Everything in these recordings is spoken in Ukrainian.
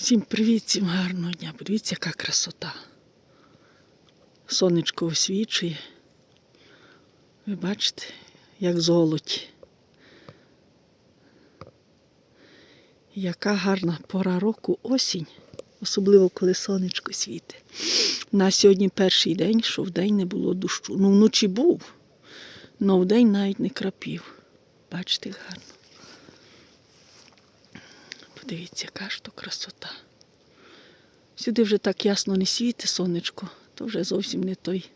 Всім привіт, всім гарного дня. Подивіться, яка красота. Сонечко освічує. Ви бачите, як золоті. Яка гарна пора року осінь, особливо коли сонечко світить. У нас сьогодні перший день, що вдень не було дощу. Ну, вночі був, але вдень навіть не крапів. Бачите, гарно. Подивіться, яка ж то красота. Сюди вже так ясно не світить сонечко, то вже зовсім не той,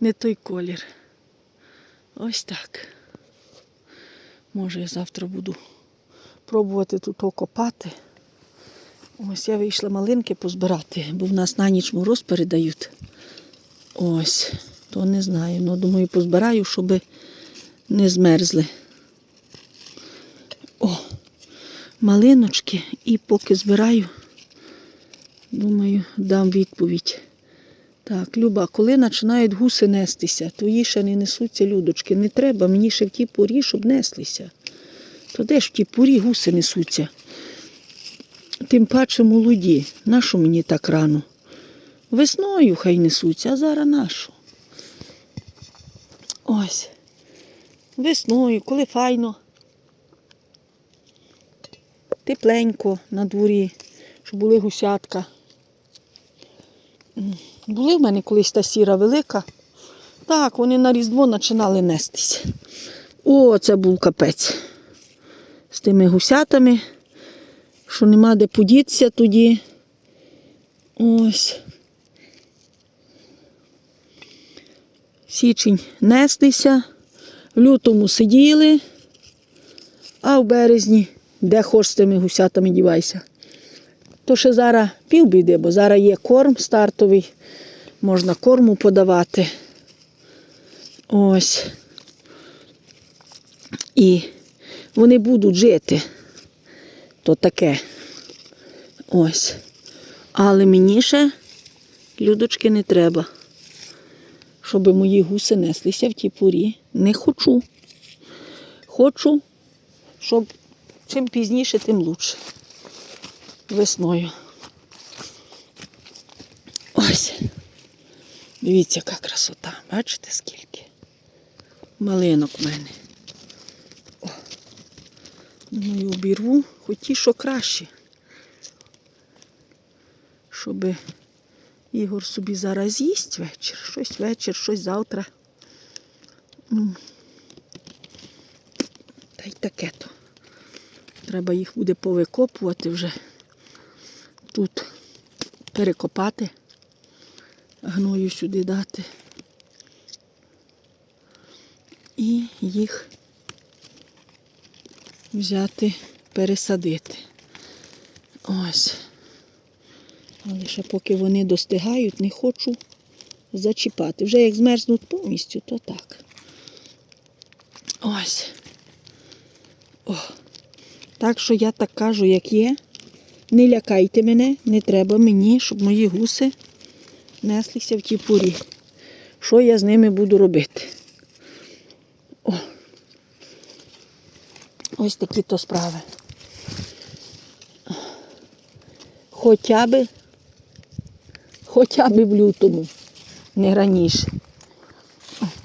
не той колір. Ось так. Може, я завтра буду пробувати тут окопати. Ось я вийшла малинки позбирати, бо в нас на ніч мороз передають. Ось, то не знаю. Ну, думаю, позбираю, щоб не змерзли. О, малиночки і поки збираю, думаю, дам відповідь. Так, Люба, коли починають гуси нестися, твої ще не несуться людочки. Не треба мені ще в тій порі, щоб неслися. То де ж в тій порі гуси несуться? Тим паче молоді. Нащо мені так рано? Весною хай несуться, а зараз нашу. Ось. Весною, коли файно. Тепленько на дворі, щоб були гусятка. Були в мене колись та сіра велика. Так, вони на Різдво починали нестися. О, це був капець. З тими гусятами, що нема де подітися тоді. Ось. Січень неслися, в лютому сиділи, а в березні де хоч з тими гусятами дівайся. То ще зараз півбіди, бо зараз є корм стартовий, можна корму подавати. Ось. І вони будуть жити. То таке. Ось. Але мені ще людочки не треба. Щоб мої гуси неслися в ті порі. Не хочу. Хочу, щоб чим пізніше, тим лучше. Весною. Ось. Дивіться, яка красота. Бачите, скільки? Малинок в мене. Думаю, обірву, хоч ті, що краще. Щоб Ігор собі зараз їсть вечір, щось вечір, щось завтра. Та й таке то. Треба їх буде повикопувати вже. Тут перекопати, гною сюди дати. І їх взяти, пересадити. Ось. Але ще поки вони достигають, не хочу зачіпати. Вже як змерзнуть повністю, то так. Ось. О. Так що я так кажу, як є. Не лякайте мене, не треба мені, щоб мої гуси неслися в ті порі. Що я з ними буду робити? О. Ось такі то справи. Хоча би, хоча би в лютому, не раніше.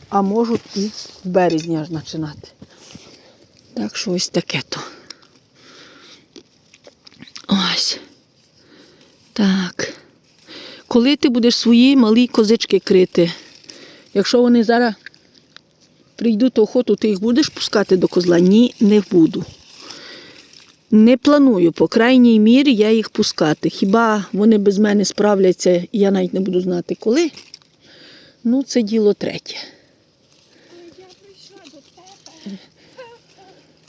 А можуть і в березні аж починати. Так що ось таке то. Ось. Так. Коли ти будеш свої малі козички крити? Якщо вони зараз прийдуть охоту, ти їх будеш пускати до козла? Ні, не буду. Не планую, по крайній мірі, я їх пускати. Хіба вони без мене справляться, я навіть не буду знати коли. Ну, це діло третє.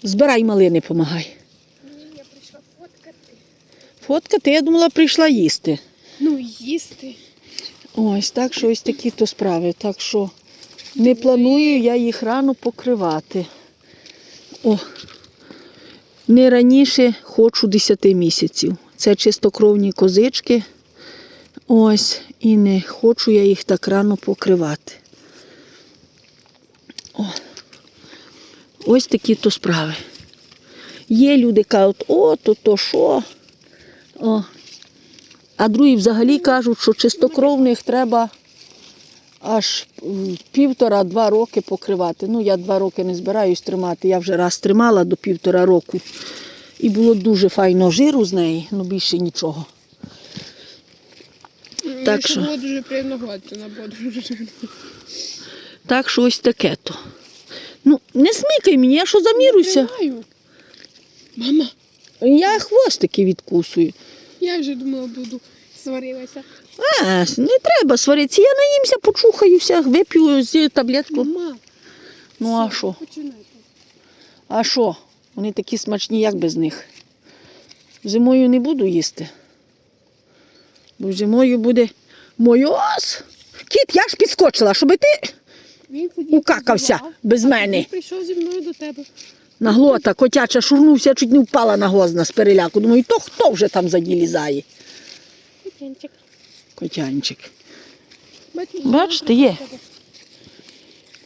Збирай малини, помагай. Ні, я прийшла фоткати. Фоткати, я думала, прийшла їсти. Ну, їсти. Ось так що ось такі то справи. Так що не планую я їх рано покривати. О, не раніше хочу 10 місяців. Це чистокровні козички. Ось, і не хочу я їх так рано покривати. О, ось такі то справи. Є люди кажуть, о, то то що? О. А другі взагалі кажуть, що чистокровних треба аж півтора-два роки покривати. Ну, я два роки не збираюсь тримати. Я вже раз тримала до півтора року. І було дуже файно жиру з неї, ну більше нічого. Так що- було дуже приємно гладити на бодру. Так що ось таке то. Ну, не смикай мені, я що заміруся. Мама, Я хвостики відкусую. Я вже думала, буду сварилася. А, не треба сваритися. Я наїмся, почухаюся, вип'ю з таблетку. Мама, Ну а що? А що? Вони такі смачні, як без них. Зимою не буду їсти. Бо зимою буде мойос. Кіт, я ж підскочила, щоб ти Він укакався без мене. Він прийшов зі мною до тебе. Наглота, котяча шурнувся, чуть не впала на гозна з переляку. Думаю, то хто вже там заділізає? Котянчик. Котянчик. Бачите, є.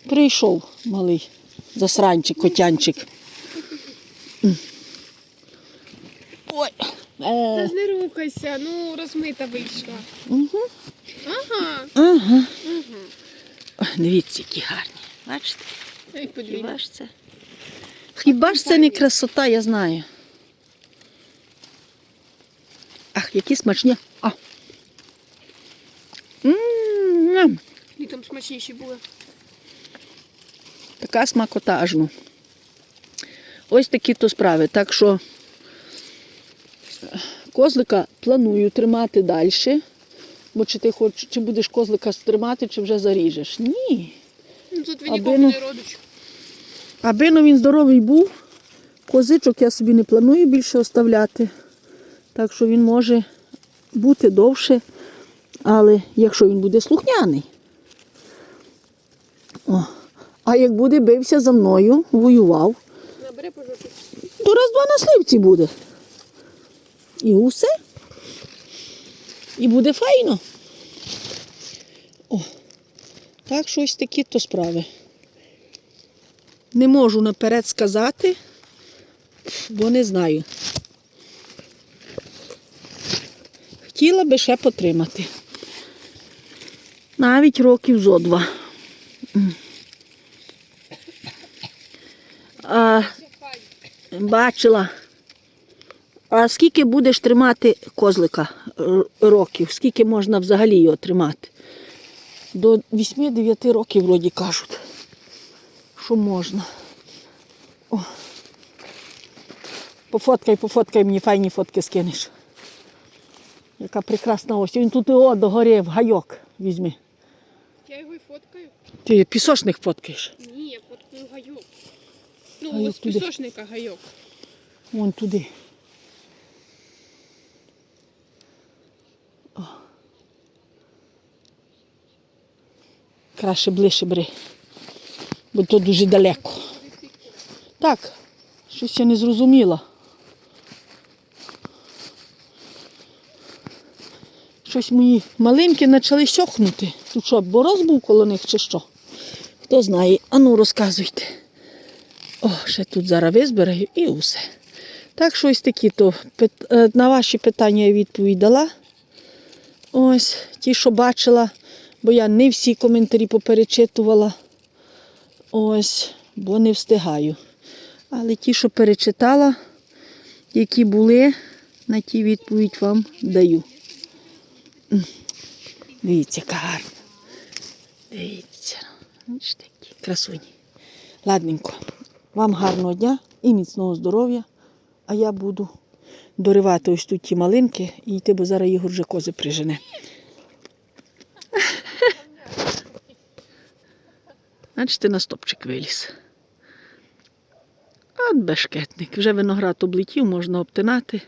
Прийшов малий засранчик, котянчик. Ой. Та Е, ж не рухайся, ну розмита вийшла. угу. Ага. Ага. Угу. Дивіться, які гарні. Бачите? Як подвійно. Хіба ж це не красота, я знаю. Ах, які смачні. А. М-м-м. Літом смачніші були. Така смакота аж ну. Ось такі то справи. Так що е, козлика планую тримати далі. Бо чи ти хоч, чи будеш козлика тримати, чи вже заріжеш? Ні. Ну тут Аби нікому не родич. Аби ну він здоровий був, козичок я собі не планую більше оставляти. Так що він може бути довше, але якщо він буде слухняний. О. А як буде бився за мною, воював, Набери то раз-два на сливці буде. І усе. І буде файно. О, так що ось такі то справи. Не можу наперед сказати, бо не знаю. Хотіла би ще потримати. Навіть років зо два. А, бачила. А скільки будеш тримати козлика років? Скільки можна взагалі його тримати? До 8-9 років, вроді кажуть, що можна. О. Пофоткай, пофоткай мені, файні фотки скинеш. Яка прекрасна ось. Він тут о, догорі в гайок візьми. Я його і фоткаю. Ти пісочних фоткаєш. Ні, я фоткаю гайок. Ну, Гайок ось туди. пісочника гайок. Вон туди. О. Краще ближче бери. Бо то дуже далеко. Так, щось я не зрозуміла. Щось мої малинки почали сохнути. Тут що, бороз був коло них чи що? Хто знає, ану розказуйте. О, ще тут зараз визбираю і усе. Так що ось такі то е, на ваші питання я відповідь дала. Ось ті, що бачила, бо я не всі коментарі поперечитувала. Ось, бо не встигаю. Але ті, що перечитала, які були, на ті відповідь вам даю. Дивіться, яка гарна. Дивіться. Які красуні. Ладненько. Вам гарного дня і міцного здоров'я. А я буду доривати ось тут ті малинки і йти, бо зараз Ігор вже кози прижене. Бачите, на стопчик виліз. От бешкетник. Вже виноград облетів, можна обтинати,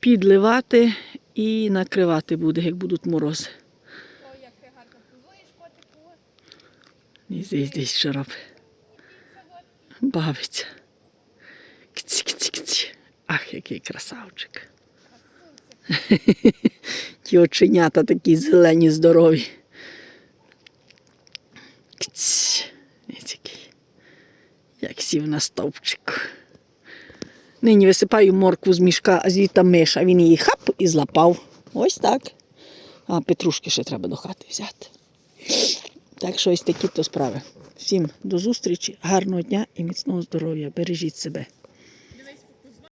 підливати і накривати буде, як будуть морози. О, як ти гарно здесь що робить. Бавиться. Кці, кці, кці. Ах, який красавчик. Ті оченята такі зелені, здорові. Кць. Як сів на стовпчик. Нині висипаю моркву з мішка, а звідти миша. Він її хап і злапав. Ось так. А петрушки ще треба до хати взяти. Так що ось такі то справи. Всім до зустрічі, гарного дня і міцного здоров'я. Бережіть себе.